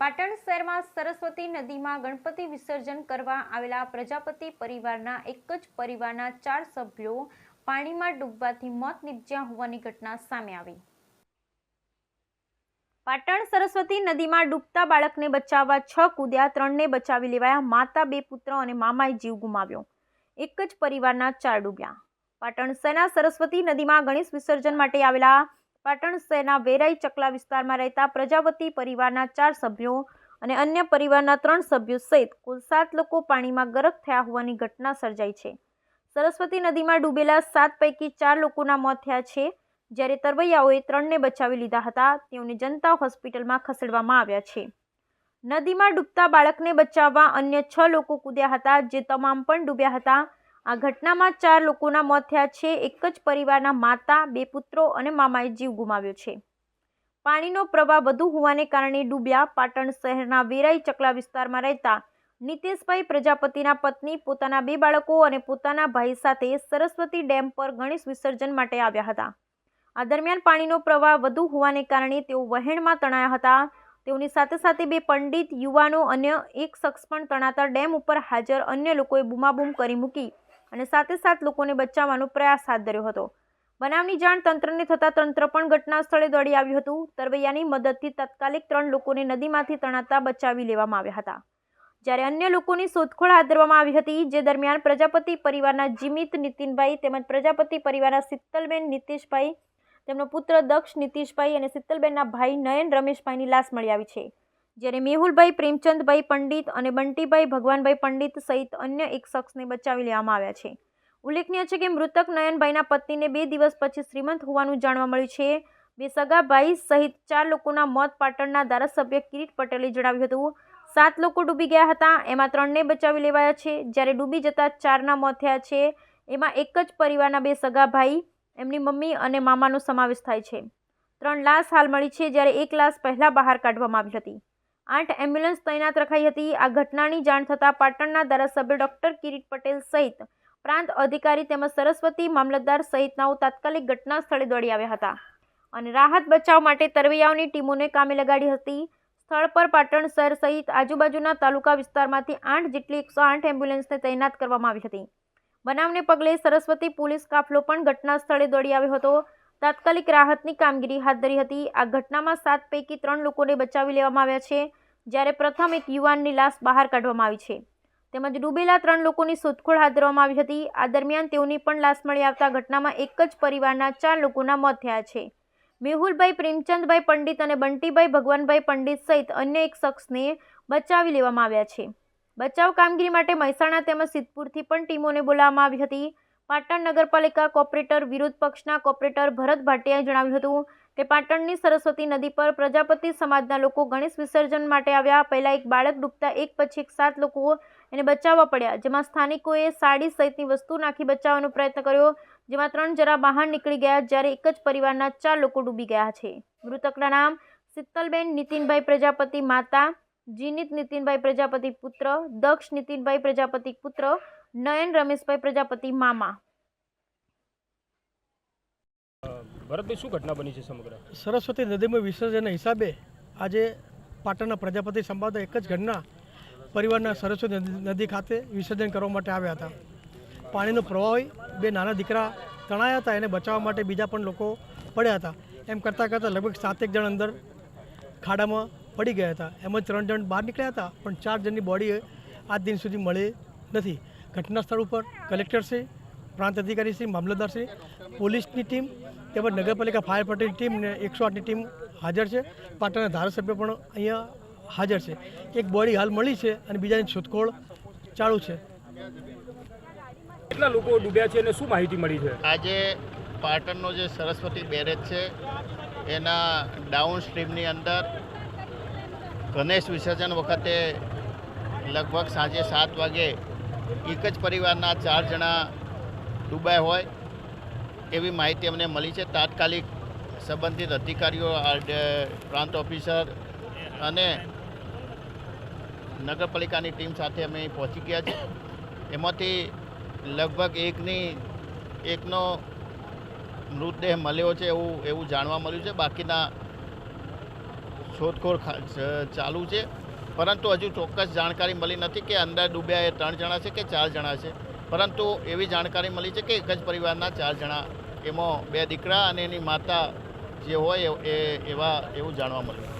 પાટણ શહેરમાં સરસ્વતી નદીમાં ગણપતિ વિસર્જન કરવા આવેલા પ્રજાપતિ પરિવારના એક જ પરિવારના ચાર સભ્યો પાણીમાં ડૂબવાથી મોત નીપજ્યા હોવાની ઘટના સામે આવી. પાટણ સરસ્વતી નદીમાં ડૂબતા બાળકને બચાવવા છ કૂદ્યા, ત્રણને બચાવી લેવાયા, માતા, બે પુત્ર અને મામાએ જીવ ગુમાવ્યો. એક જ પરિવારના ચાર ડૂબ્યા. પાટણ શહેરના સરસ્વતી નદીમાં ગણેશ વિસર્જન માટે આવેલા પાટણ શહેરના વેરાઈ ચકલા વિસ્તારમાં રહેતા પ્રજાપતિ પરિવારના ચાર સભ્યો અને અન્ય પરિવારના ત્રણ સભ્યો સહિત કુલ સાત લોકો પાણીમાં ગરક થયા હોવાની ઘટના સર્જાઈ છે. સરસ્વતી નદીમાં ડૂબેલા સાત પૈકી ચાર લોકોના મોત થયા છે. જ્યારે તરવૈયાઓએ ત્રણને બચાવી લીધા હતા, તેઓને જનતા હોસ્પિટલમાં ખસેડવામાં આવ્યા છે. નદીમાં ડૂબતા બાળકને બચાવવા અન્ય છ લોકો કૂદ્યા હતા, જે તમામ પણ ડૂબ્યા હતા. આ ઘટનામાં ચાર લોકોના મોત થયા છે. એક જ પરિવારના માતા, બે પુત્રો અને મામાએ જીવ ગુમાવ્યો છે. પાણીનો પ્રવાહ વધુ હોવાને કારણે ડૂબ્યા પાટણ શહેરના વેરાઈ ચકલા વિસ્તારમાં રહેતા નીતેશભાઈ પ્રજાપતિના પત્ની, પોતાના બે બાળકો અને પોતાના ભાઈ સાથે સરસ્વતી ડેમ પર ગણેશ વિસર્જન માટે આવ્યા હતા. આ દરમિયાન પાણીનો પ્રવાહ વધુ હોવાને કારણે તેઓ વહેણમાં તણાયા હતા. તેઓની સાથે સાથે બે પંડિત, યુવાનો, અન્ય એક શખ્સ પણ તણાતા ડેમ ઉપર હાજર. અન્ય લોકોએ બૂમાબૂમ કરી મૂકી અને સાથે સાત લોકોને બચાવવાનો પ્રયાસ હાથ ધર્યો હતો. બનાવની જાણ તંત્રને થતાં તંત્ર પણ ઘટના સ્થળે દોડી આવ્યું હતું. તરવૈયાની મદદથી તાત્કાલિક ત્રણ લોકોને નદીમાંથી તણાતા બચાવી લેવામાં આવ્યા હતા. જ્યારે અન્ય લોકોની શોધખોળ હાથ ધરવામાં આવી હતી, જે દરમિયાન પ્રજાપતિ પરિવારના જીમિત નીતિનભાઈ તેમજ પ્રજાપતિ પરિવારના શીતલબેન નીતિશભાઈ, તેમનો પુત્ર દક્ષ નીતિશભાઈ અને શીતલબેનના ભાઈ નયન રમેશભાઈની લાશ મળી આવી છે. જ્યારે મેહુલભાઈ, પ્રેમચંદભાઈ પંડિત અને બંટીભાઈ ભગવાનભાઈ પંડિત સહિત અન્ય એક શખ્સને બચાવી લેવામાં આવ્યા છે. ઉલ્લેખનીય છે કે મૃતક નયનભાઈના પત્નીને બે દિવસ પછી શ્રીમંત હોવાનું જાણવા મળ્યું છે. બે સગા ભાઈ સહિત ચાર લોકોના મોત પાટણના ધારાસભ્ય કિરીટ પટેલે જણાવ્યું હતું. સાત લોકો ડૂબી ગયા હતા, એમાં ત્રણને બચાવી લેવાયા છે. જ્યારે ડૂબી જતા ચારના મોત થયા છે, એમાં એક જ પરિવારના બે સગા ભાઈ, એમની મમ્મી અને મામાનો સમાવેશ થાય છે. ત્રણ લાશ હાલ મળી છે, જ્યારે એક લાશ પહેલાં બહાર કાઢવામાં આવી હતી. આઠ એમ્બ્યુલન્સ તૈનાત રખાઈ હતી. આ ઘટનાની જાણ થતાં પાટણના ધારાસભ્ય ડોક્ટર કિરીટ પટેલ સહિત પ્રાંત અધિકારી તેમજ સરસ્વતી મામલતદાર સહિતનાઓ તાત્કાલિક ઘટના સ્થળે દોડી આવ્યા હતા અને રાહત બચાવ માટે તરવૈયાઓની ટીમોને કામે લગાડી હતી. સ્થળ પર પાટણ શહેર સહિત આજુબાજુના તાલુકા વિસ્તારમાંથી આઠ જેટલી એકસો આઠ એમ્બ્યુલન્સને તૈનાત કરવામાં આવી હતી. બનાવને પગલે સરસ્વતી પોલીસ કાફલો પણ ઘટના સ્થળે દોડી આવ્યો હતો. તાત્કાલિક રાહતની કામગીરી હાથ ધરી હતી. આ ઘટનામાં સાત પૈકી ત્રણ લોકોને બચાવી લેવામાં આવ્યા છે. જ્યારે પ્રથમ એક યુવાનની લાશ બહાર કાઢવામાં આવી છે. તેમજ ડૂબેલા ત્રણ લોકોની શોધખોળ હાથ ધરવામાં આવી હતી. આ દરમિયાન તેઓની પણ લાશ મળી આવતા ઘટનામાં એક જ પરિવારના ચાર લોકોના મોત થયા છે. મેહુલભાઈ, પ્રેમચંદભાઈ પંડિત અને બંટીભાઈ ભગવાનભાઈ પંડિત સહિત અન્ય એક શખ્સને બચાવી લેવામાં આવ્યા છે. બચાવ કામગીરી માટે મહેસાણા તેમજ સિદ્ધપુરથી પણ ટીમોને બોલાવવામાં આવી હતી. પાટણ નગરપાલિકા કોર્પોરેટર વિરોધ પક્ષના કોર્પોરેટર ભરત ભાટિયાએ જણાવ્યું હતું કે પાટણની સરસ્વતી નદી પર પ્રજાપતિ સમાજના લોકો ગણેશ વિસર્જન માટે આવ્યા. પહેલાં એક બાળક ડૂબતા એક પછી એક સાત લોકો એને બચાવવા પડ્યા. જેમાં સ્થાનિકોએ સાડી સહિતની વસ્તુ નાખી બચાવવાનો પ્રયત્ન કર્યો, જેમાં ત્રણ જરા બહાર નીકળી ગયા, જ્યારે એક જ પરિવારના ચાર લોકો ડૂબી ગયા છે. મૃતકના નામ શીતલબેન નીતિનભાઈ પ્રજાપતિ માતા, જીનિત નીતિનભાઈ પ્રજાપતિ પુત્ર, દક્ષ નીતિનભાઈ પ્રજાપતિ પુત્ર, નયન રમેશભાઈ પ્રજાપતિ મામા. ભરતભાઈ, શું ઘટના બની છે સમગ્ર? સરસ્વતી નદીમાં વિસર્જનના હિસાબે આજે પાટણના પ્રજાપતિ સંવાદના એક જ ઘટના પરિવારના સરસ્વતી નદી- ખાતે વિસર્જન કરવા માટે આવ્યા હતા. પાણીનો પ્રવાહ હોય, બે નાના દીકરા તણાયા હતા, એને બચાવવા માટે બીજા પણ લોકો પડ્યા હતા. એમ કરતાં કરતાં લગભગ સાતેક જણ અંદર ખાડામાં પડી ગયા હતા. એમાં ત્રણ જણ બહાર નીકળ્યા હતા, પણ ચાર જણની બોડી આજ દિન સુધી મળી નથી. ઘટના સ્થળ ઉપર કલેક્ટરશ્રી પ્રાંત અધિકારીશ્રી મામલતદારશ્રી પોલીસની ટીમ તેમજ નગરપાલિકા ફાયર પટેલ ટીમ ને એકસો આઠની ટીમ હાજર છે. પાટણના ધારાસભ્ય પણ અહીંયા હાજર છે. એક બોડી હાલ મળી છે અને બીજાની શોધખોળ ચાલુ છે. કેટલા લોકો ડૂબ્યા છે અને શું માહિતી મળી છે? આજે પાટણનો જે સરસ્વતી બેરેજ છે એના ડાઉન સ્ટ્રીમની અંદર ગણેશ વિસર્જન વખતે લગભગ સાંજે સાત વાગે એક જ પરિવારના ચાર જણા ડૂબાય હોય. એવી માહિતી અમને મળી છે. તાત્કાલિક સંબંધિત અધિકારીઓ પ્રાંત ઓફિસર અને નગરપાલિકાની ટીમ સાથે અમે પહોંચી ગયા છે. એમાંથી લગભગ એકની, એકનો મૃતદેહ મળ્યો છે એવું એવું જાણવા મળ્યું છે. બાકીના શોધખોળ ચાલુ છે. પરંતુ હજુ ચોક્કસ જાણકારી મળી નથી કે અંદર ડૂબ્યા એ ત્રણ જણા છે કે ચાર જણા છે. પરંતુ એવી જાણકારી મળી છે કે એક જ પરિવારના ચાર જણા, એમાં બે દીકરા અને એની માતા જે હોય એ એવા એવું જાણવા મળ્યું.